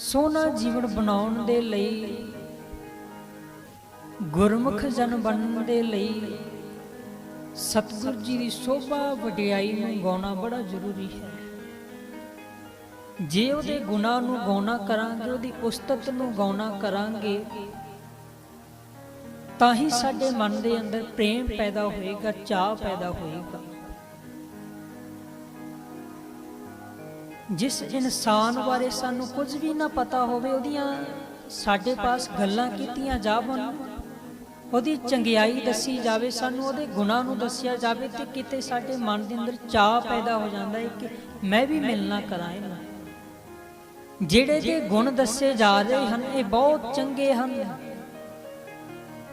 ਸੋਹਣਾ ਜੀਵਨ ਬਣਾਉਣ ਦੇ ਲਈ, ਗੁਰਮੁਖ ਜਨ ਬਣਨ ਦੇ ਲਈ, ਸਤਿਗੁਰ ਜੀ ਦੀ ਸੋਭਾ ਵਡਿਆਈ ਨੂੰ ਗਾਉਣਾ ਬੜਾ ਜ਼ਰੂਰੀ ਹੈ। ਜੇ ਉਹਦੇ ਗੁਣਾਂ ਨੂੰ ਗਾਉਣਾ ਕਰਾਂਗੇ, ਉਹਦੀ ਉਸਤਤ ਨੂੰ ਗਾਉਣਾ ਕਰਾਂਗੇ, ਤਾਂ ਹੀ ਸਾਡੇ ਮਨ ਦੇ ਅੰਦਰ ਪ੍ਰੇਮ ਪੈਦਾ ਹੋਏਗਾ ਚਾਹ ਪੈਦਾ ਹੋਏਗਾ। ਜਿਸ ਇਨਸਾਨ ਬਾਰੇ ਸਾਨੂੰ ਕੁਝ ਵੀ ਨਾ ਪਤਾ ਹੋਵੇ, ਉਹਦੀਆਂ ਸਾਡੇ ਪਾਸ ਗੱਲਾਂ ਕੀਤੀਆਂ ਜਾਵਣ ਉਹਦੀ ਚੰਗਿਆਈ ਦੱਸੀ ਜਾਵੇ, ਸਾਨੂੰ ਉਹਦੇ ਗੁਣਾਂ ਨੂੰ ਦੱਸਿਆ ਜਾਵੇ ਤੇ ਕਿਤੇ ਸਾਡੇ ਮਨ ਦੇ ਅੰਦਰ ਚਾਹ ਪੈਦਾ ਹੋ ਜਾਂਦਾ ਹੈ ਕਿ ਮੈਂ ਵੀ ਮਿਲਣਾ ਕਰਾਂ ਇਹਨੂੰ। ਜਿਹੜੇ ਦੇ ਗੁਣ ਦੱਸੇ ਜਾ ਰਹੇ ਹਨ, ਇਹ ਬਹੁਤ ਚੰਗੇ ਹਨ।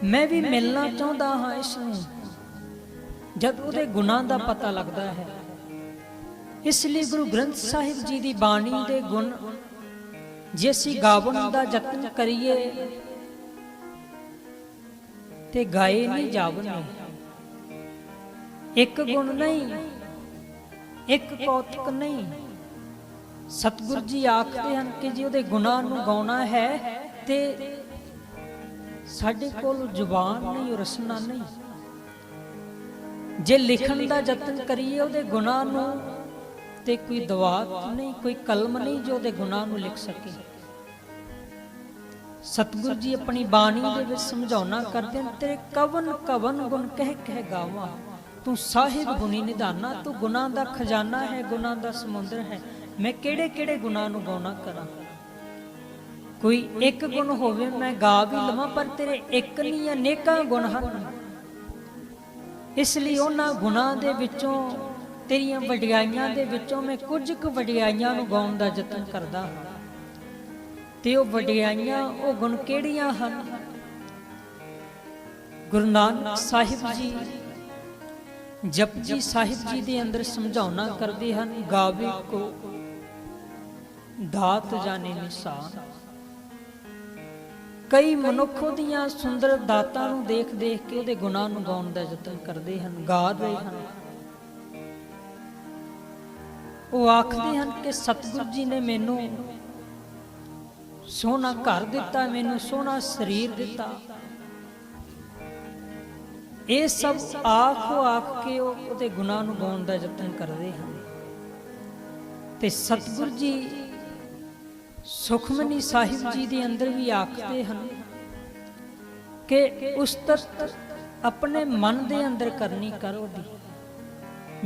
ਮੈਂ ਵੀ ਮਿਲਣਾ ਚਾਹੁੰਦਾ ਹਾਂ ਇਸ ਨੂੰ, ਜਦ ਉਹਦੇ ਗੁਣਾਂ ਦਾ ਪਤਾ ਲੱਗਦਾ ਹੈ। ਇਸ ਲਈ ਗੁਰੂ ਗ੍ਰੰਥ ਸਾਹਿਬ ਜੀ ਦੀ ਬਾਣੀ ਦੇ ਗੁਣ ਜੇ ਅਸੀਂ ਗਾਵਣ ਦਾ ਯਤਨ ਕਰੀਏ ਤੇ ਗਾਏ ਨਹੀਂ ਜਾਵਣੇ ਇੱਕ ਗੁਣ ਨਹੀਂ, ਇੱਕ ਕੌਤਕ ਨਹੀਂ। ਸਤਿਗੁਰੂ ਜੀ ਆਖਦੇ ਹਨ ਕਿ ਜੇ ਉਹਦੇ ਗੁਣਾਂ ਨੂੰ ਗਾਉਣਾ ਹੈ ਤੇ ਸਾਡੇ ਕੋਲ ਜ਼ੁਬਾਨ ਨਹੀਂ ਔਰ ਰਸਨਾ ਨਹੀਂ। ਜੇ ਲਿਖਣ ਦਾ ਯਤਨ ਕਰੀਏ, ਉਹਦੇ ਗੁਣਾਂ ਨੂੰ ਤੇ ਕੋਈ ਦਵਾ ਨਹੀਂ, ਕੋਈ ਕਲਮ ਨਹੀਂ ਜੋ ਉਹਦੇ ਗੁਣਾਂ ਨੂੰ ਲਿਖ ਸਕੇ। ਸਤਿਗੁਰੂ ਜੀ ਆਪਣੀ ਬਾਣੀ ਦੇ ਵਿੱਚ ਸਮਝਾਉਣਾ ਕਰਦੇ ਹਨ, ਤੇਰੇ ਕਵਨ ਕਵਨ ਗੁਣ ਕਹਿ ਕਹਿ ਗਾਵਾਂ। ਤੂੰ ਸਾਹਿਬ ਗੁਣੀ ਨਿਧਾਨਾ, ਤੂੰ ਗੁਣਾਂ ਦਾ ਖਜ਼ਾਨਾ ਹੈ ਗੁਣਾਂ ਦਾ ਸਮੁੰਦਰ ਹੈ। ਮੈਂ ਕਿਹੜੇ ਕਿਹੜੇ ਗੁਣਾਂ ਨੂੰ ਗਾਉਣਾ ਕਰਾਂ? ਕੋਈ ਇੱਕ ਗੁਣ ਹੋਵੇ, ਮੈਂ ਗਾ ਵੀ ਲਵਾਂ, ਪਰ ਤੇਰੇ ਇੱਕ ਨਹੀਂ ਅਨੇਕਾਂ ਗੁਣ ਹਨ। ਇਸ ਲਈ ਉਹਨਾਂ ਗੁਣਾਂ ਦੇ ਵਿੱਚੋਂ ਤੇਰੀਆਂ ਵਡਿਆਈਆਂ ਦੇ ਵਿੱਚੋਂ ਮੈਂ ਕੁਝ ਕੁ ਵਡਿਆਈਆਂ ਨੂੰ ਗਾਉਣ ਦਾ ਯਤਨ ਕਰਦਾ ਹਾਂ। ਤੇ ਉਹ ਵਡਿਆਈਆਂ ਉਹ ਗੁਣ ਕਿਹੜੀਆਂ ਹਨ? ਗੁਰੂ ਨਾਨਕ ਸਾਹਿਬ ਜੀ ਜਪਜੀ ਸਾਹਿਬ ਜੀ ਦੇ ਅੰਦਰ ਸਮਝਾਉਣਾ ਕਰਦੇ ਹਨ, ਗਾਵੇ ਕੋ ਦਾਤ ਜਾਣੇ ਨਿਸ਼ਾਨ। ਕਈ ਮਨੁੱਖ ਉਹਦੀਆਂ ਸੁੰਦਰ ਦਾਤਾਂ ਨੂੰ ਦੇਖ ਦੇਖ ਕੇ ਉਹਦੇ ਗੁਣਾਂ ਨੂੰ ਗਾਉਣ ਦਾ ਯਤਨ ਕਰਦੇ ਹਨ, ਗਾ ਰਹੇ ਹਨ। ਉਹ ਆਖਦੇ ਹਨ ਕਿ ਸਤਿਗੁਰੂ ਜੀ ਨੇ ਮੈਨੂੰ ਸੋਹਣਾ ਘਰ ਦਿੱਤਾ, ਮੈਨੂੰ ਸੋਹਣਾ ਸਰੀਰ ਦਿੱਤਾ। ਇਹ ਸਭ ਆਖੋ ਆਖ ਕੇ ਉਹ ਉਹਦੇ ਗੁਨਾਹ ਨੂੰ ਗਾਉਣ ਦਾ ਯਤਨ ਕਰਦੇ ਹਨ। ਤੇ ਸਤਿਗੁਰੂ ਜੀ ਸੁਖਮਨੀ ਸਾਹਿਬ ਜੀ ਦੇ ਅੰਦਰ ਵੀ ਆਖਦੇ ਹਨ ਕਿ ਉਸਤਤ ਆਪਣੇ ਮਨ ਦੇ ਅੰਦਰ ਕਰਨੀ ਕਰੋ ਦੀ।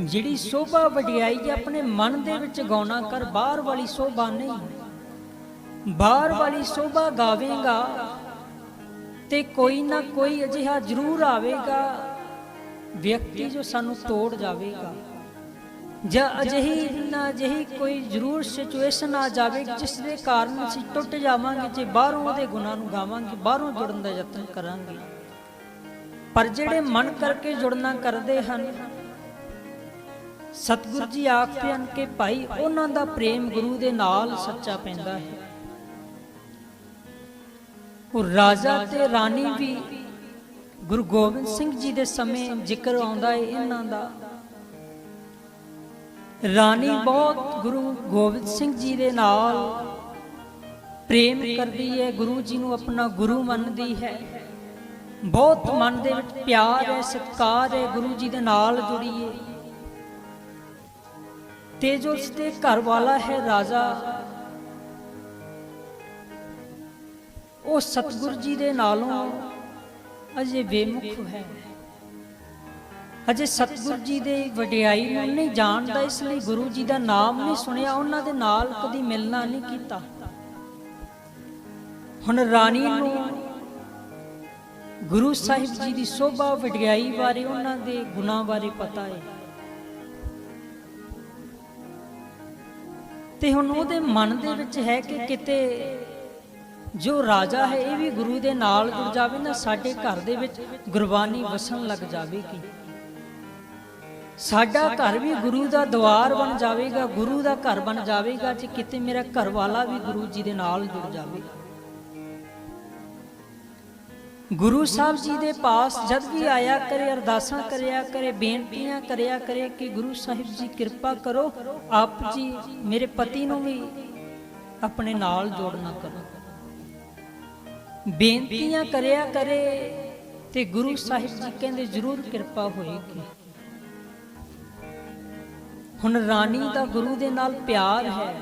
ਜਿਹੜੀ ਸੋਭਾ ਵਡਿਆਈ ਹੈ ਆਪਣੇ ਮਨ ਦੇ ਵਿੱਚ ਗਾਉਣਾ ਕਰ, ਬਾਹਰ ਵਾਲੀ ਸੋਭਾ ਨਹੀਂ। ਬਾਹਰ ਵਾਲੀ ਸੋਭਾ ਗਾਵੇਂਗਾ ਤੇ ਕੋਈ ਨਾ ਕੋਈ ਅਜਿਹਾ ਜ਼ਰੂਰ ਆਵੇਗਾ, ਵਿਅਕਤੀ ਜੋ ਸਾਨੂੰ ਤੋੜ ਜਾਵੇਗਾ। ਜਾਂ ਅਜਿਹੀ ਨਾ ਅਜਿਹੀ ਕੋਈ ਜ਼ਰੂਰ ਸਿਚੁਏਸ਼ਨ ਆ ਜਾਵੇ, ਜਿਸ ਦੇ ਕਾਰਨ ਅਸੀਂ ਟੁੱਟ ਜਾਵਾਂਗੇ, ਜੇ ਬਾਹਰੋਂ ਉਹਦੇ ਗੁਨਾਹ ਨੂੰ ਗਾਵਾਂਗੇ, ਬਾਹਰੋਂ ਜੁੜਨ ਦਾ ਯਤਨ ਕਰਾਂਗੇ। ਪਰ ਜਿਹੜੇ ਮਨ ਕਰਕੇ ਜੁੜਨਾ ਕਰਦੇ ਹਨ ਸਤਿਗੁਰੂ ਜੀ ਆਖਦੇ ਹਨ ਕਿ ਭਾਈ ਉਹਨਾਂ ਦਾ ਪ੍ਰੇਮ ਗੁਰੂ ਦੇ ਨਾਲ ਸੱਚਾ ਪੈਂਦਾ ਹੈ। ਉਹ ਰਾਜਾ ਤੇ ਰਾਣੀ ਵੀ ਗੁਰੂ ਗੋਬਿੰਦ ਸਿੰਘ ਜੀ ਦੇ ਸਮੇਂ ਜ਼ਿਕਰ ਆਉਂਦਾ ਹੈ ਇਹਨਾਂ ਦਾ। ਰਾਣੀ ਬਹੁਤ ਗੁਰੂ ਗੋਬਿੰਦ ਸਿੰਘ ਜੀ ਦੇ ਨਾਲ ਪ੍ਰੇਮ ਕਰਦੀ ਹੈ, ਗੁਰੂ ਜੀ ਨੂੰ ਆਪਣਾ ਗੁਰੂ ਮੰਨਦੀ ਹੈ। ਬਹੁਤ ਮਨ ਦੇ ਵਿੱਚ ਪਿਆਰ ਹੈ, ਸਤਿਕਾਰ ਹੈ, ਗੁਰੂ ਜੀ ਦੇ ਨਾਲ ਜੁੜੀ ਹੈ। ਤੇ ਜੋ ਉਸਦੇ ਘਰ ਵਾਲਾ ਹੈ ਰਾਜਾ। ਉਹ ਸਤਿਗੁਰੂ ਜੀ ਦੇ ਨਾਲੋਂ ਅਜੇ ਬੇਮੁਖ ਹੈ। ਅਜੇ ਸਤਿਗੁਰੂ ਜੀ ਦੇ ਵਡਿਆਈ ਨੂੰ ਨਹੀਂ ਜਾਣਦਾ, ਇਸ ਲਈ ਗੁਰੂ ਜੀ ਦਾ ਨਾਮ ਨਹੀਂ ਸੁਣਿਆ, ਉਹਨਾਂ ਦੇ ਨਾਲ ਕਦੀ ਮਿਲਣਾ ਨਹੀਂ ਕੀਤਾ। ਹੁਣ ਰਾਣੀ ਨੂੰ ਗੁਰੂ ਸਾਹਿਬ ਜੀ ਦੀ ਸੋਭਾ, ਵਡਿਆਈ ਬਾਰੇ ਉਹਨਾਂ ਦੇ ਗੁਨਾਹ ਬਾਰੇ ਪਤਾ ਹੈ। ਤੇ ਹੁਣ ਉਹਦੇ ਮਨ ਦੇ ਵਿੱਚ ਹੈ ਕਿ ਕਿਤੇ ਜੋ ਰਾਜਾ ਹੈ ਇਹ ਵੀ ਗੁਰੂ ਦੇ ਨਾਲ ਜੁੜ ਜਾਵੇ ਨਾ ਸਾਡੇ ਘਰ ਦੇ ਵਿੱਚ ਗੁਰਬਾਨੀ ਵਸਣ ਲੱਗ ਜਾਵੇਗੀ ਸਾਡਾ ਘਰ ਵੀ ਗੁਰੂ ਦਾ ਦਵਾਰ ਬਣ ਜਾਵੇਗਾ ਗੁਰੂ ਦਾ ਘਰ ਬਣ ਜਾਵੇਗਾ ਜੇ ਕਿਤੇ ਮੇਰਾ ਘਰ ਵਾਲਾ ਵੀ ਗੁਰੂ ਜੀ ਦੇ ਨਾਲ ਜੁੜ ਜਾਵੇ। ਗੁਰੂ ਸਾਹਿਬ ਜੀ ਦੇ ਪਾਸ ਜਦ ਵੀ ਆਇਆ ਕਰੇ, ਅਰਦਾਸਾਂ ਕਰਿਆ ਕਰੇ, ਬੇਨਤੀਆਂ ਕਰਿਆ ਕਰੇ ਕਿ ਗੁਰੂ ਸਾਹਿਬ ਜੀ ਕਿਰਪਾ ਕਰੋ, ਆਪ ਜੀ ਮੇਰੇ ਪਤੀ ਨੂੰ ਵੀ ਆਪਣੇ ਨਾਲ ਜੋੜਨਾ ਕਰੋ। ਬੇਨਤੀਆਂ ਕਰਿਆ ਕਰੇ ਤੇ ਗੁਰੂ ਸਾਹਿਬ ਜੀ ਕਹਿੰਦੇ ਜ਼ਰੂਰ ਕਿਰਪਾ ਹੋਏਗੀ। ਹੁਣ ਰਾਣੀ ਦਾ ਗੁਰੂ ਦੇ ਨਾਲ ਪਿਆਰ ਹੈ।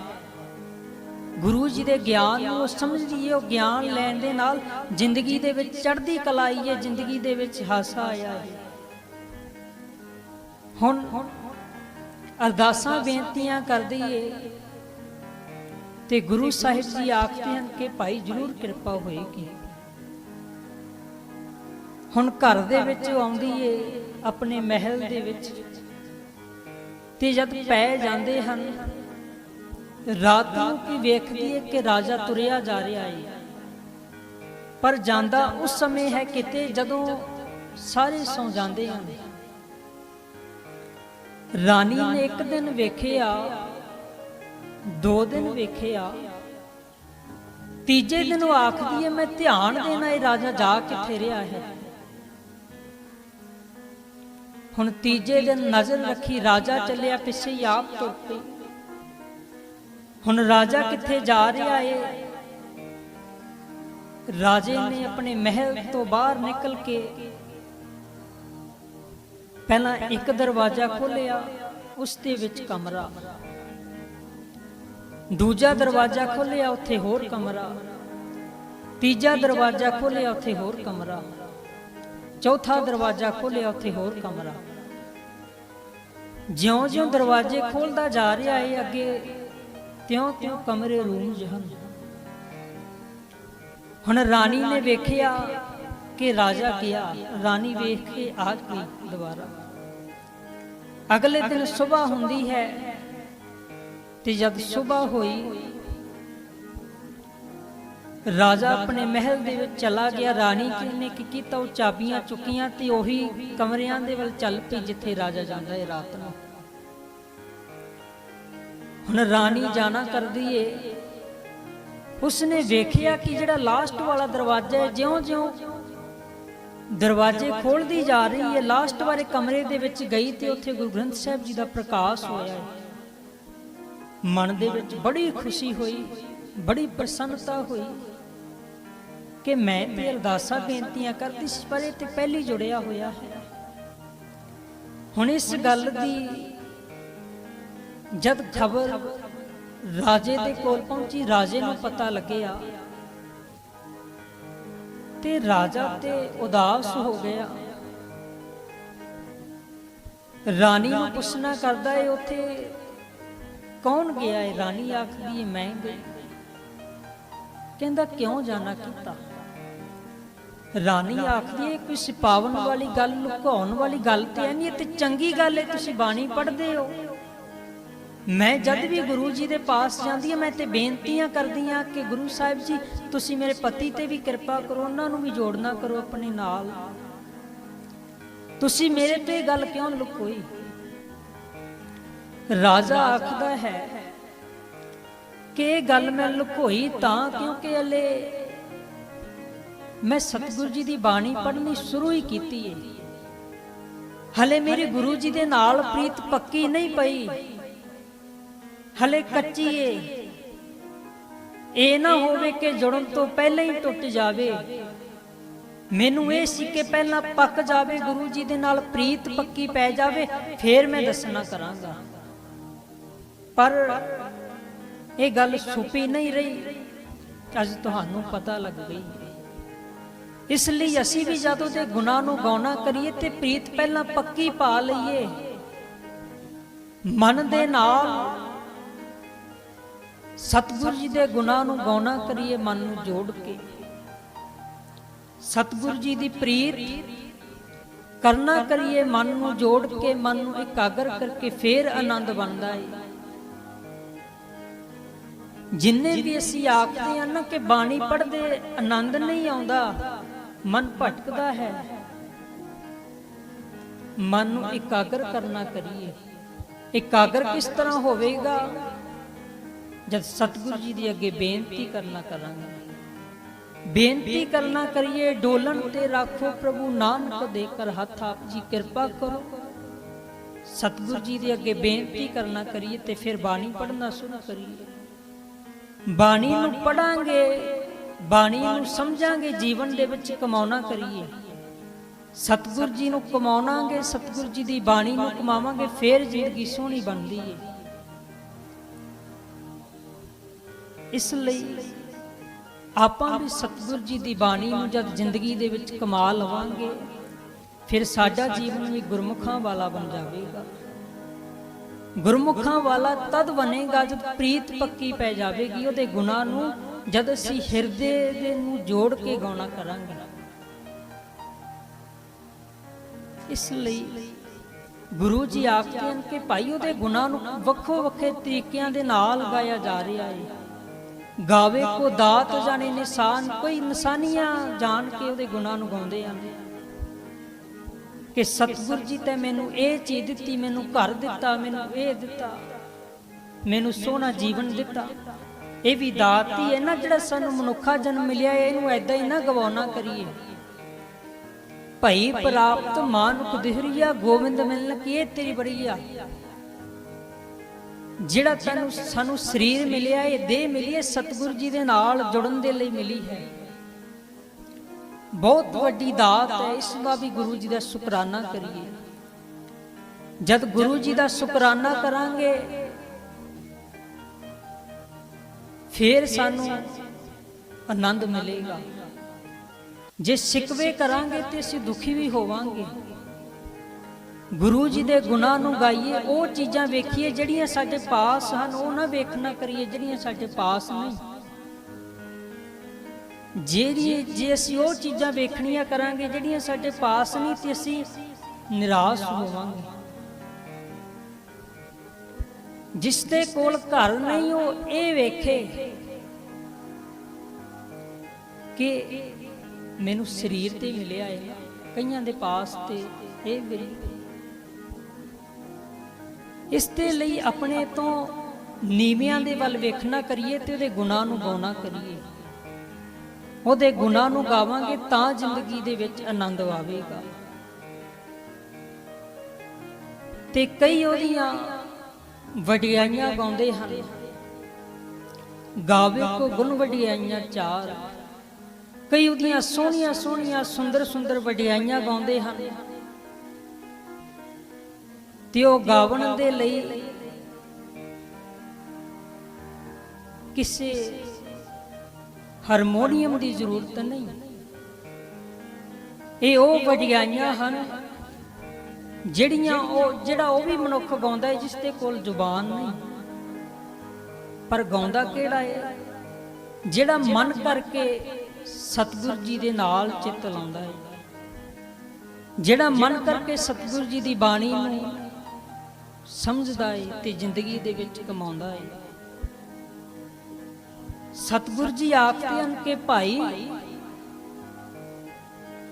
ਗੁਰੂ ਜੀ ਦੇ ਗਿਆਨ ਨੂੰ ਉਹ ਸਮਝਦੀ ਉਹ ਗਿਆਨ ਲੈਣ ਦੇ ਨਾਲ ਜ਼ਿੰਦਗੀ ਦੇ ਵਿੱਚ ਚੜ੍ਹਦੀ ਕਲਾ ਆਈ ਹੈ ਜ਼ਿੰਦਗੀ ਦੇ ਵਿੱਚ ਹਾਸਾ ਆਇਆ ਹੈ। ਹੁਣ ਅਰਦਾਸਾਂ ਬੇਨਤੀਆਂ ਕਰਦੀ ਏ ਤੇ ਗੁਰੂ ਸਾਹਿਬ ਜੀ ਆਖਦੇ ਹਨ ਕਿ ਭਾਈ ਜ਼ਰੂਰ ਕਿਰਪਾ ਹੋਏਗੀ। ਹੁਣ ਘਰ ਦੇ ਵਿੱਚ ਆਉਂਦੀ ਏ, ਆਪਣੇ ਮਹਿਲ ਦੇ ਵਿੱਚ ਤੇ ਜਦ ਪੈ ਜਾਂਦੇ ਹਨ ਰਾਤ ਨੂੰ ਕੀ ਵੇਖਦੀ ਹੈ ਕਿ ਰਾਜਾ ਤੁਰਿਆ ਜਾ ਰਿਹਾ ਏ। ਪਰ ਜਾਂਦਾ ਉਸ ਸਮੇਂ ਹੈ ਕਿਤੇ ਜਦੋਂ ਸਾਰੇ ਸੌ ਜਾਂਦੇ ਹਨ। ਰਾਣੀ ਨੇ ਇੱਕ ਦਿਨ ਵੇਖਿਆ, ਦੋ ਦਿਨ ਵੇਖਿਆ। ਤੀਜੇ ਦਿਨ ਉਹ ਆਖਦੀ ਹੈ ਮੈਂ ਧਿਆਨ ਦੇਣਾ ਇਹ ਰਾਜਾ ਜਾ ਕਿੱਥੇ ਰਿਹਾ ਹੈ? ਹੁਣ ਤੀਜੇ ਦਿਨ ਨਜ਼ਰ ਰੱਖੀ ਰਾਜਾ ਚੱਲਿਆ ਪਿੱਛੇ ਆਪ ਤੁਰ ਪਈ। ਹੁਣ ਰਾਜਾ ਕਿੱਥੇ ਜਾ ਰਿਹਾ ਏ? ਰਾਜੇ ਨੇ ਆਪਣੇ ਮਹਿਲ ਤੋਂ ਬਾਹਰ ਨਿਕਲ ਕੇ ਪਹਿਲਾਂ ਇੱਕ ਦਰਵਾਜ਼ਾ ਖੋਲ੍ਹਿਆ, ਉਸ ਦੇ ਵਿੱਚ ਕਮਰਾ। ਦੂਜਾ ਦਰਵਾਜ਼ਾ ਖੋਲ੍ਹਿਆ, ਉੱਥੇ ਹੋਰ ਕਮਰਾ। ਤੀਜਾ ਦਰਵਾਜ਼ਾ ਖੋਲ੍ਹਿਆ, ਉੱਥੇ ਹੋਰ ਕਮਰਾ। ਚੌਥਾ ਦਰਵਾਜ਼ਾ ਖੋਲ੍ਹਿਆ, ਉੱਥੇ ਹੋਰ ਕਮਰਾ। ਜਿਉਂ-ਜਿਉਂ ਦਰਵਾਜ਼ੇ ਖੋਲਦਾ ਜਾ ਰਿਹਾ ਹੈ ਅੱਗੇ ਤਿਉਂ-ਤਿਉਂ ਕਮਰੇ ਰੂਮ ਜਹਨ ਹੁਣ ਰਾਣੀ ਨੇ ਵੇਖਿਆ ਕਿ ਰਾਜਾ ਗਿਆ ਰਾਣੀ ਵੇਖ ਕੇ ਆ ਗਈ ਦੁਬਾਰਾ। ਅਗਲੇ ਦਿਨ ਸਵੇਰ ਹੁੰਦੀ ਹੈ ਤੇ ਜਦ ਸਵੇਰ ਹੋਈ, ਰਾਜਾ ਆਪਣੇ ਮਹਿਲ ਦੇ ਵਿੱਚ ਚਲਾ ਗਿਆ। ਰਾਣੀ ਨੇ ਕੀ ਕੀਤਾ? ਉਹ ਚਾਬੀਆਂ ਚੁੱਕੀਆਂ ਤੇ ਉਹੀ ਕਮਰਿਆਂ ਦੇ ਵੱਲ ਚੱਲ ਪਈ ਜਿੱਥੇ ਰਾਜਾ ਜਾਂਦਾ ਹੈ ਰਾਤ ਨੂੰ। ਹੁਣ ਰਾਣੀ ਜਾਣਾ ਕਰਦੀ ਏ। ਉਸਨੇ ਵੇਖਿਆ ਕਿ ਜਿਹੜਾ ਲਾਸਟ ਵਾਲਾ ਦਰਵਾਜ਼ਾ ਹੈ, ਜਿਉਂ-ਜਿਉਂ ਦਰਵਾਜ਼ੇ ਖੋਲਦੀ ਜਾ ਰਹੀ ਹੈ ਲਾਸਟ ਵਾਲੇ ਕਮਰੇ ਦੇ ਵਿੱਚ ਗਈ ਤੇ ਉੱਥੇ ਗੁਰੂ ਗ੍ਰੰਥ ਸਾਹਿਬ ਜੀ ਦਾ ਪ੍ਰਕਾਸ਼ ਹੋਇਆ। ਹੈ ਮਨ ਦੇ ਵਿੱਚ ਬੜੀ ਖੁਸ਼ੀ ਹੋਈ, ਬੜੀ ਪ੍ਰਸੰਨਤਾ ਹੋਈ ਕਿ ਮੈਂ ਤੇ ਅਰਦਾਸਾਂ ਬੇਨਤੀਆਂ ਕਰਦੀ ਸੀ, ਪਰ ਇਹ ਤੇ ਪਹਿਲੀ ਜੁੜਿਆ ਹੋਇਆ ਹੈ। ਹੁਣ ਇਸ ਗੱਲ ਦੀ ਜਦ ਖਬਰ ਰਾਜੇ ਦੇ ਕੋਲ ਪਹੁੰਚੀ, ਰਾਜੇ ਨੂੰ ਪਤਾ ਲੱਗਿਆ ਤੇ ਰਾਜਾ ਤੇ ਉਦਾਸ ਹੋ ਗਿਆ। ਰਾਣੀ ਨੂੰ ਪੁੱਛਣਾ ਕਰਦਾ ਏ ਉੱਥੇ ਕੌਣ ਗਿਆ? ਏ ਰਾਣੀ ਆਖਦੀ ਏ ਮੈਂ ਗਈ ਕਹਿੰਦਾ, ਕਿਉਂ ਜਾਣਾ ਕੀਤਾ? ਰਾਣੀ ਆਖਦੀ ਏ ਕੋਈ ਸਿਪਾਵਨ ਵਾਲੀ ਗੱਲ, ਲੁਕਾਉਣ ਵਾਲੀ ਗੱਲ ਤੇ ਐ ਨਹੀਂ ਤੇ ਚੰਗੀ ਗੱਲ ਏ ਤੁਸੀਂ ਬਾਣੀ ਪੜ੍ਹਦੇ ਹੋ। ਮੈਂ ਜਦ ਵੀ ਗੁਰੂ ਜੀ ਦੇ ਪਾਸ ਜਾਂਦੀ ਹਾਂ, ਮੈਂ ਤੇ ਬੇਨਤੀਆਂ ਕਰਦੀ ਹਾਂ ਕਿ ਗੁਰੂ ਸਾਹਿਬ ਜੀ, ਤੁਸੀਂ ਮੇਰੇ ਪਤੀ ਤੇ ਵੀ ਕਿਰਪਾ ਕਰੋ, ਉਹਨਾਂ ਨੂੰ ਵੀ ਜੋੜਨਾ ਕਰੋ ਆਪਣੇ ਨਾਲ। ਤੁਸੀਂ ਮੇਰੇ ਤੇ ਗੱਲ ਕਿਉਂ ਲੁਕੋਈ ਰਾਜਾ ਆਖਦਾ ਹੈ ਕਿ ਇਹ ਗੱਲ ਮੈਂ ਲੁਕੋਈ ਤਾਂ ਕਿਉਂਕਿ ਅਲੇ ਮੈਂ ਸਤਿਗੁਰੂ ਜੀ ਦੀ ਬਾਣੀ ਪੜ੍ਹਨੀ ਸ਼ੁਰੂ ਹੀ ਕੀਤੀ ਹੈ ਹਲੇ ਮੇਰੇ ਗੁਰੂ ਜੀ ਦੇ ਨਾਲ ਪ੍ਰੀਤ ਪੱਕੀ ਨਹੀਂ ਪਈ। ਹਲੇ ਕੱਚੀ ਏ ਇਹ ਨਾ ਹੋਵੇ ਕਿ ਜੁੜਨ ਤੋਂ ਪਹਿਲਾਂ ਹੀ ਟੁੱਟ ਜਾਵੇ। ਮੈਨੂੰ ਇਹ ਸੀ ਕਿ ਪਹਿਲਾਂ ਪੱਕ ਜਾਵੇ, ਗੁਰੂ ਜੀ ਦੇ ਨਾਲ ਪ੍ਰੀਤ ਪੱਕੀ ਪੈ ਜਾਵੇ, ਫੇਰ ਮੈਂ ਦੱਸਣਾ ਕਰਾਂਗਾ। ਪਰ ਇਹ ਗੱਲ ਛੁਪੀ ਨਹੀਂ ਰਹੀ। ਅੱਜ ਤੁਹਾਨੂੰ ਪਤਾ ਲੱਗ ਗਈ। ਇਸ ਲਈ ਅਸੀਂ ਵੀ ਜਦੋਂ ਤੇ ਗੁਨਾਹ ਨੂੰ ਗਾਉਣਾ ਕਰੀਏ ਤੇ ਪ੍ਰੀਤ ਪਹਿਲਾਂ ਪੱਕੀ ਪਾ ਲਈਏ। ਮਨ ਦੇ ਨਾਲ ਸਤਿਗੁਰੂ ਜੀ ਦੇ ਗੁਨਾਹ ਨੂੰ ਗਾਉਣਾ ਕਰੀਏ ਮਨ ਨੂੰ ਜੋੜ ਕੇ। ਸਤਿਗੁਰ ਜੀ ਦੀ ਪ੍ਰੀਤ ਕਰਨਾ ਕਰੀਏ ਮਨ ਨੂੰ ਜੋੜ ਕੇ, ਮਨ ਨੂੰ ਇਕਾਗਰ ਕਰਕੇ ਫੇਰ ਆਨੰਦ ਬਣਦਾ ਹੈ ਜਿੰਨੇ ਵੀ ਅਸੀਂ ਆਖਦੇ ਹਾਂ ਨਾ ਕਿ ਬਾਣੀ ਪੜ੍ਹਦੇ, ਆਨੰਦ ਨਹੀਂ ਆਉਂਦਾ, ਮਨ ਭਟਕਦਾ ਹੈ। ਮਨ ਨੂੰ ਇਕਾਗਰ ਕਰਨਾ ਕਰੀਏ। ਇਕਾਗਰ ਕਿਸ ਤਰ੍ਹਾਂ ਹੋਵੇਗਾ? ਜਦ ਸਤਿਗੁਰੂ ਜੀ ਦੀ ਅੱਗੇ ਬੇਨਤੀ ਕਰਨਾ ਕਰਾਂਗੇ। ਬੇਨਤੀ ਕਰਨਾ ਕਰੀਏ ਡੋਲਣ ਤੇ ਰੱਖੋ ਪ੍ਰਭੂ ਨਾਨਕ ਦੇ ਕਰ ਹੱਥ ਆਪ ਜੀ ਕਿਰਪਾ ਕਰੋ। ਸਤਿਗੁਰੂ ਜੀ ਦੇ ਅੱਗੇ ਬੇਨਤੀ ਕਰਨਾ ਕਰੀਏ ਤੇ ਫਿਰ ਬਾਣੀ ਪੜ੍ਹਨਾ ਸ਼ੁਰੂ ਕਰੀਏ। ਬਾਣੀ ਨੂੰ ਪੜਾਂਗੇ ਬਾਣੀ ਨੂੰ ਸਮਝਾਂਗੇ ਜੀਵਨ ਦੇ ਵਿੱਚ ਕਮਾਉਣਾ ਕਰੀਏ। ਸਤਿਗੁਰ ਜੀ ਨੂੰ ਕਮਾਉਣਾਂਗੇ ਸਤਿਗੁਰ ਜੀ ਦੀ ਬਾਣੀ ਨੂੰ ਕਮਾਵਾਂਗੇ ਫੇਰ ਜ਼ਿੰਦਗੀ ਸੋਹਣੀ ਬਣਦੀ ਏ। ਇਸ ਲਈ ਆਪਾਂ ਵੀ ਸਤਿਗੁਰ ਜੀ ਦੀ ਬਾਣੀ ਨੂੰ ਜਦ ਜ਼ਿੰਦਗੀ ਦੇ ਵਿੱਚ ਕਮਾ ਲਵਾਂਗੇ, ਫਿਰ ਸਾਡਾ ਜੀਵਨ ਵੀ ਗੁਰਮੁਖਾਂ ਵਾਲਾ ਬਣ ਜਾਵੇਗਾ। ਗੁਰਮੁਖਾਂ ਵਾਲਾ ਤਦ ਬਣੇਗਾ ਜਦ ਪ੍ਰੀਤ ਪੱਕੀ ਪੈ ਜਾਵੇਗੀ, ਉਹਦੇ ਗੁਨਾਹ ਨੂੰ ਜਦ ਅਸੀਂ ਹਿਰਦੇ ਦੇ ਨੂੰ ਜੋੜ ਕੇ ਗਾਉਣਾ ਕਰਾਂਗੇ। ਇਸ ਲਈ ਗੁਰੂ ਜੀ ਆਖਦੇ ਹਨ ਕਿ ਭਾਈ, ਉਹਦੇ ਗੁਨਾਹ ਨੂੰ ਵੱਖੋ ਵੱਖਰੇ ਤਰੀਕਿਆਂ ਦੇ ਨਾਲ ਗਾਇਆ ਜਾ ਰਿਹਾ ਹੈ ਗਾਵੇ ਕੋ ਦਾਤ ਜਾਣੇ ਨਿਸ਼ਾਨ, ਕੋਈ ਨਿਸ਼ਾਨੀਆਂ ਜਾਣ ਕੇ ਉਹਦੇ ਗੁਨਾਹ ਨੂੰ ਗਾਉਂਦੇ ਹਨ ਕਿ ਸਤਿਗੁਰ ਜੀ ਤੇ ਮੈਨੂੰ ਇਹ ਚੀਜ਼ ਦਿੱਤੀ, ਮੈਨੂੰ ਘਰ ਦਿੱਤਾ, ਮੈਨੂੰ ਇਹ ਦਿੱਤਾ, ਮੈਨੂੰ ਸੋਹਣਾ ਜੀਵਨ ਦਿੱਤਾ। ਇਹ ਵੀ ਦਾਤ ਹੀ ਹੈ ਨਾ ਜਿਹੜਾ ਸਾਨੂੰ ਮਨੁੱਖਾ ਜਨਮ ਮਿਲਿਆ, ਇਹਨੂੰ ਐਦਾਂ ਹੀ ਨਾ ਗਵਾਉਣਾ ਕਰੀਏ। ਭਈ ਪ੍ਰਾਪਤ ਮਾਨੁਖ ਦਿਹਰੀਆ, ਗੋਬਿੰਦ ਮਿਲਨ ਕੀ ਇਹ ਤੇਰੀ ਬੜੀ ਆ। ਜਿਹੜਾ ਤੈਨੂੰ ਸਾਨੂੰ ਸਰੀਰ ਮਿਲਿਆ, ਇਹ ਦੇਹ ਮਿਲੀ ਹੈ ਸਤਿਗੁਰੂ ਜੀ ਦੇ ਨਾਲ ਜੁੜਨ ਦੇ ਲਈ ਮਿਲੀ ਹੈ। ਬਹੁਤ ਵੱਡੀ ਦਾਤ ਹੈ, ਇਸ ਦਾ ਵੀ ਗੁਰੂ ਜੀ ਦਾ ਸ਼ੁਕਰਾਨਾ ਕਰੀਏ। ਜਦ ਗੁਰੂ ਜੀ ਦਾ ਸ਼ੁਕਰਾਨਾ ਕਰਾਂਗੇ, ਫਿਰ ਸਾਨੂੰ ਆਨੰਦ ਮਿਲੇਗਾ। ਜੇ ਸਿਕਵੇ ਕਰਾਂਗੇ ਤੇ ਅਸੀਂ ਦੁਖੀ ਵੀ ਹੋਵਾਂਗੇ। ਗੁਰੂ ਜੀ ਦੇ ਗੁਨਾਹ ਨੂੰ ਗਾਈਏ, ਉਹ ਚੀਜ਼ਾਂ ਵੇਖੀਏ, ਜਿਹੜੀਆਂ ਸਾਡੇ ਪਾਸ ਹਨ, ਉਹ ਨਾ ਵੇਖਣਾ ਕਰੀਏ, ਜਿਹੜੀਆਂ ਸਾਡੇ ਪਾਸ ਨਹੀਂ। ਜਿਹੜੀ ਜੇ ਅਸੀਂ ਉਹ ਚੀਜ਼ਾਂ ਵੇਖਣੀਆਂ ਕਰਾਂਗੇ, ਜਿਹੜੀਆਂ ਸਾਡੇ ਪਾਸ ਨਹੀਂ, ਤੇ ਅਸੀਂ ਨਿਰਾਸ਼ ਹੋਵਾਂਗੇ। ਜਿਸ ਦੇ ਕੋਲ ਘਰ ਨਹੀਂ, ਉਹ ਇਹ ਵੇਖੇ ਕਿ ਮੈਨੂੰ ਸਰੀਰ ਤੇ ਮਿਲਿਆ ਹੈ ਕਈਆਂ ਦੇ ਪਾਸ ਤੇ ਇਹ ਵੀ ਇਸ ਦੇ ਲਈ ਆਪਣੇ ਤੋਂ ਨੀਵਿਆਂ ਦੇ ਵੱਲ ਵੇਖਣਾ ਕਰੀਏ ਤੇ ਉਹਦੇ ਗੁਨਾਹ ਨੂੰ ਗਾਉਣਾ ਕਰੀਏ। ਉਹਦੇ ਗੁਨਾਹ ਨੂੰ ਗਾਵਾਂਗੇ ਤਾਂ ਜ਼ਿੰਦਗੀ ਦੇ ਵਿੱਚ ਆਨੰਦ ਆਵੇਗਾ। ਤੇ ਕਈ ਉਹਦੀਆਂ ਵਡਿਆਈਆਂ ਗਾਉਂਦੇ ਹਨ। ਗਾਵੇ ਕੋ ਗੁਣ ਵਡਿਆਈਆਂ ਚਾਰ। ਕਈ ਉਹਦੀਆਂ ਸੋਹਣੀਆਂ ਸੋਹਣੀਆਂ ਸੁੰਦਰ ਸੁੰਦਰ ਵਡਿਆਈਆਂ ਗਾਉਂਦੇ ਹਨ। ਤੇ ਉਹ ਗਾਵਣ ਦੇ ਲਈ ਕਿਸੇ ਹਾਰਮੋਨੀਅਮ ਦੀ ਜ਼ਰੂਰਤ ਨਹੀਂ। ਇਹ ਉਹ ਵਡਿਆਈਆਂ ਹਨ ਜਿਹੜੀਆਂ ਉਹ, ਜਿਹੜਾ ਉਹ ਵੀ ਮਨੁੱਖ ਗਾਉਂਦਾ ਹੈ, ਜਿਸ ਦੇ ਕੋਲ ਜ਼ੁਬਾਨ ਨਹੀਂ। ਪਰ ਗਾਉਂਦਾ ਕਿਹੜਾ ਹੈ? ਜਿਹੜਾ ਮਨ ਕਰਕੇ ਸਤਿਗੁਰ ਜੀ ਦੇ ਨਾਲ ਚਿੱਤ ਲਾਉਂਦਾ ਹੈ। ਜਿਹੜਾ ਮਨ ਕਰਕੇ ਸਤਿਗੁਰ ਜੀ ਦੀ ਬਾਣੀ ਨੂੰ ਸਮਝਦਾ ਹੈ ਤੇ ਜ਼ਿੰਦਗੀ ਦੇ ਵਿੱਚ ਕਮਾਉਂਦਾ ਹੈ ਸਤਿਗੁਰ ਜੀ ਆਖਦੇ ਹਨ ਕਿ ਭਾਈ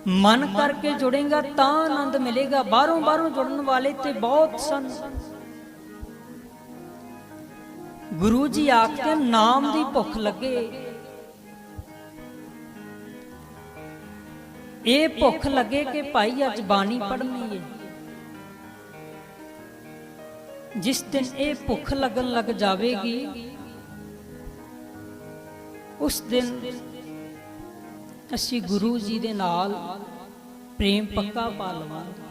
ਮਨ ਕਰਕੇ ਜੁੜੇਗਾ ਤਾਂ ਆਨੰਦ ਮਿਲੇਗਾ। ਬਾਹਰੋਂ ਬਾਹਰੋਂ ਜੁੜਨ ਵਾਲੇ ਤੇ ਬਹੁਤ ਸਨ। ਗੁਰੂ ਜੀ ਆਖਦੇ ਹਨ, ਨਾਮ ਦੀ ਭੁੱਖ ਲੱਗੇ। ਇਹ ਭੁੱਖ ਲੱਗੇ ਕਿ ਭਾਈ ਅੱਜ ਬਾਣੀ ਪੜ੍ਹਨੀ ਹੈ ਜਿਸ ਦਿਨ ਇਹ ਭੁੱਖ ਲੱਗਣ ਲੱਗ ਜਾਵੇਗੀ, ਉਸ ਦਿਨ ਅਸੀਂ ਗੁਰੂ ਜੀ ਦੇ ਨਾਲ ਪ੍ਰੇਮ ਪੱਕਾ ਪਾ ਲਵਾਂਗੇ।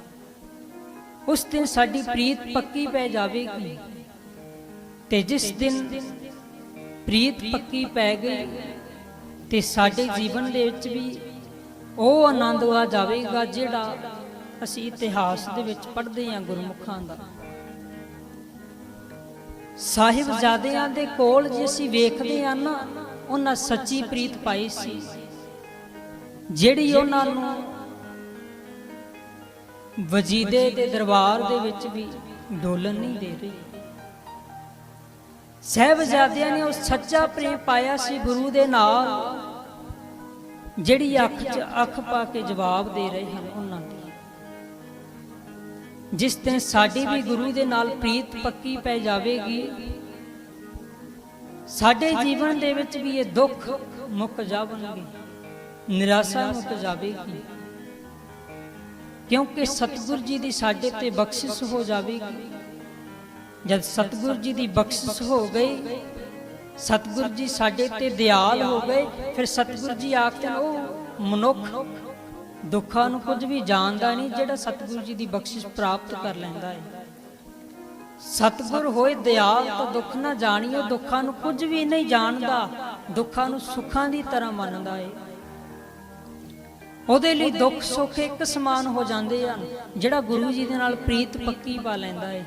ਉਸ ਦਿਨ ਸਾਡੀ ਪ੍ਰੀਤ ਪੱਕੀ ਪੈ ਜਾਵੇਗੀ ਤੇ ਜਿਸ ਦਿਨ ਪ੍ਰੀਤ ਪੱਕੀ ਪੈ ਗਈ ਤੇ ਸਾਡੇ ਜੀਵਨ ਦੇ ਵਿੱਚ ਵੀ ਉਹ ਆਨੰਦ ਆ ਜਾਵੇਗਾ ਜਿਹੜਾ ਅਸੀਂ ਇਤਿਹਾਸ ਦੇ ਵਿੱਚ ਪੜ੍ਹਦੇ ਹਾਂ ਗੁਰਮੁਖਾਂ ਦਾ। ਸਾਹਿਬਜ਼ਾਦਿਆਂ ਦੇ ਕੋਲ ਜੇ ਅਸੀਂ ਵੇਖਦੇ ਹਾਂ ਨਾ, ਉਹਨਾਂ ਸੱਚੀ ਪ੍ਰੀਤ ਪਾਈ ਸੀ। ਜਿਹੜੀ ਉਹਨਾਂ ਨੂੰ ਵਜੀਦੇ ਦੇ ਦਰਬਾਰ ਦੇ ਵਿੱਚ ਵੀ ਡੋਲਣ ਨਹੀਂ ਦੇ ਰਹੀ। ਸਹਿਬਜ਼ਾਦਿਆਂ ਨੇ ਉਹ ਸੱਚਾ ਪ੍ਰੇਮ ਪਾਇਆ ਸੀ ਗੁਰੂ ਦੇ ਨਾਲ, ਜਿਹੜੀ ਅੱਖ 'ਚ ਅੱਖ ਪਾ ਕੇ ਜਵਾਬ ਦੇ ਰਹੇ ਹਨ ਉਹਨਾਂ ਦੇ ਜਿਸ ਦਿਨ ਸਾਡੀ ਵੀ ਗੁਰੂ ਦੇ ਨਾਲ ਪ੍ਰੀਤ ਪੱਕੀ ਪੈ ਜਾਵੇਗੀ, ਸਾਡੇ ਜੀਵਨ ਦੇ ਵਿੱਚ ਵੀ ਇਹ ਦੁੱਖ ਮੁੱਕ ਜਾਵਣਗੇ, ਨਿਰਾਸ਼ਾ ਮੁੱਕ ਜਾਵੇਗੀ। ਕਿਉਂਕਿ ਸਤਿਗੁਰ ਜੀ ਦੀ ਸਾਡੇ ਤੇ ਬਖਸ਼ਿਸ਼ ਹੋ ਜਾਵੇਗੀ। ਜਦ ਸਤਿਗੁਰ ਜੀ ਦੀ ਬਖਸ਼ਿਸ਼ ਹੋ ਗਈ, ਸਤਿਗੁਰੂ ਜੀ ਸਾਡੇ ਤੇ ਦਿਆਲ ਹੋ ਗਏ, ਫਿਰ ਸਤਿਗੁਰੂ ਜੀ ਆਖਦੇ ਉਹ ਮਨੁੱਖ ਦੁੱਖਾਂ ਨੂੰ ਕੁਝ ਵੀ ਜਾਣਦਾ ਨਹੀਂ, ਜਿਹੜਾ ਸਤਿਗੁਰੂ ਜੀ ਦੀ ਬਖਸ਼ਿਸ਼ ਪ੍ਰਾਪਤ ਕਰ ਲੈਂਦਾ ਹੈ ਸਤਿਗੁਰ ਹੋਏ ਦਿਆਲ ਤਾਂ ਦੁੱਖ ਨਾ ਜਾਣੀਓ ਦੁੱਖਾਂ ਨੂੰ ਕੁਝ ਵੀ ਨਹੀਂ ਜਾਣਦਾ, ਦੁੱਖਾਂ ਨੂੰ ਸੁੱਖਾਂ ਦੀ ਤਰ੍ਹਾਂ ਮੰਨਦਾ ਹੈ ਉਹਦੇ ਲਈ ਦੁੱਖ ਸੁੱਖ ਇੱਕ ਸਮਾਨ ਹੋ ਜਾਂਦੇ ਹਨ, ਜਿਹੜਾ ਗੁਰੂ ਜੀ ਦੇ ਨਾਲ ਪ੍ਰੀਤ ਪੱਕੀ ਪਾ ਲੈਂਦਾ ਹੈ